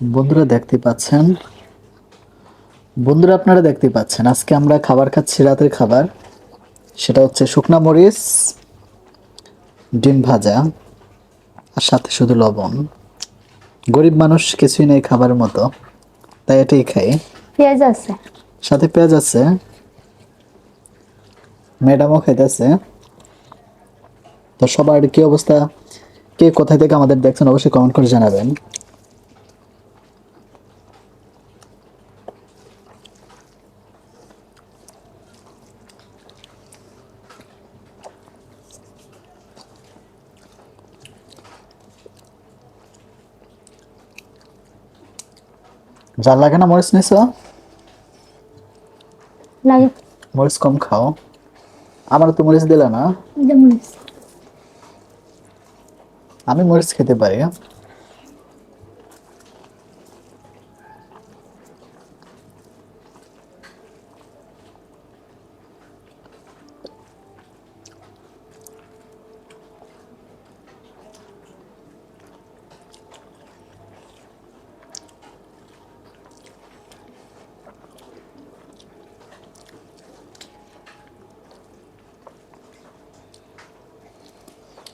বন্ধুরা দেখতে পাচ্ছেন? বন্ধুরা আপনারা দেখতে পাচ্ছেন আজকে আমরা খাবার খাচ্ছি রাতের খাবার। সেটা হচ্ছে শুকনা মরিচ ডিম ভাজা আর সাথে শুধু লবণ। গরিব মানুষ কিছুই নেই খাবার মতো তাই এটাই খাই? পেঁয়াজ আছে। সাথে পেঁয়াজ আছে। ম্যাডামও খাইতেছে। তো সবার কি অবস্থা? কে কোথায় থেকে আমাদের দেখছেন অবশ্যই কমেন্ট করে জানাবেন। জাল লাগে না মরিচ নিছ? লাগে মরিচ কম খাও। আমার তো মরিচ দিলে না। আমি মরিচ খেতে পারি।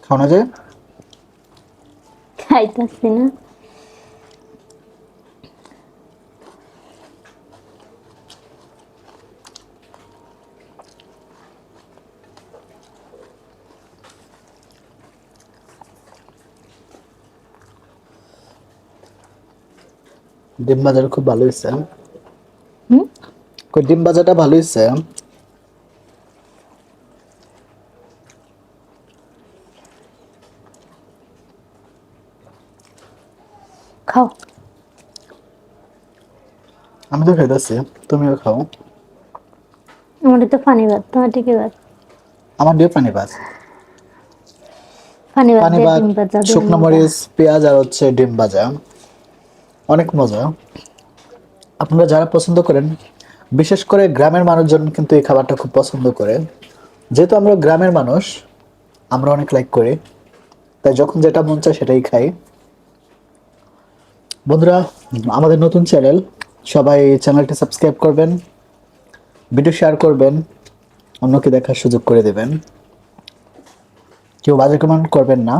খাও না যে খাইতেছি না। ডিম বাজার খুব ভালো হয়েছে। ডিম ভাজাটা ভালো হয়েছে? খাও। আমি তো খাইতেছি তুমিও খাও। আমার তো পানি ভাত তোমার ঠিক ভাত? আমার দিয়ে পানি ভাত। পানি ভাত ডিম ভাজা শুকনো মরিচ পেঁয়াজ আর হচ্ছে ডিম ভাজা। অনেক মজা। আপনারা যারা পছন্দ করেন বিশেষ করে গ্রামের মানুষজন কিন্তু এই খাবারটা খুব পছন্দ করে। যেহেতু আমরা গ্রামের মানুষ আমরা অনেক লাইক করি। তাই যখন যেটা মন চায় সেটাই খাই। বন্ধুরা আমাদের নতুন চ্যানেল সবাই চ্যানেলটা সাবস্ক্রাইব করবেন ভিডিও শেয়ার করবেন অন্যকে দেখার সুযোগ করে দেবেন। কেউ বাজে কমেন্ট করবেন না।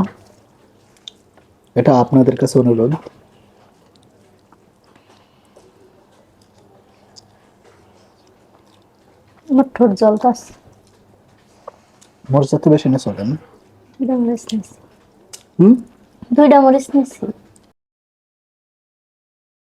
এটা আপনাদের কাছে অনুরোধ। আমার ঠোঁট মরিচ যাতে বেশি নিয়ে চলেন। দুইটা মরিচ হুম? দুইটা মরিচ নিয়েছি।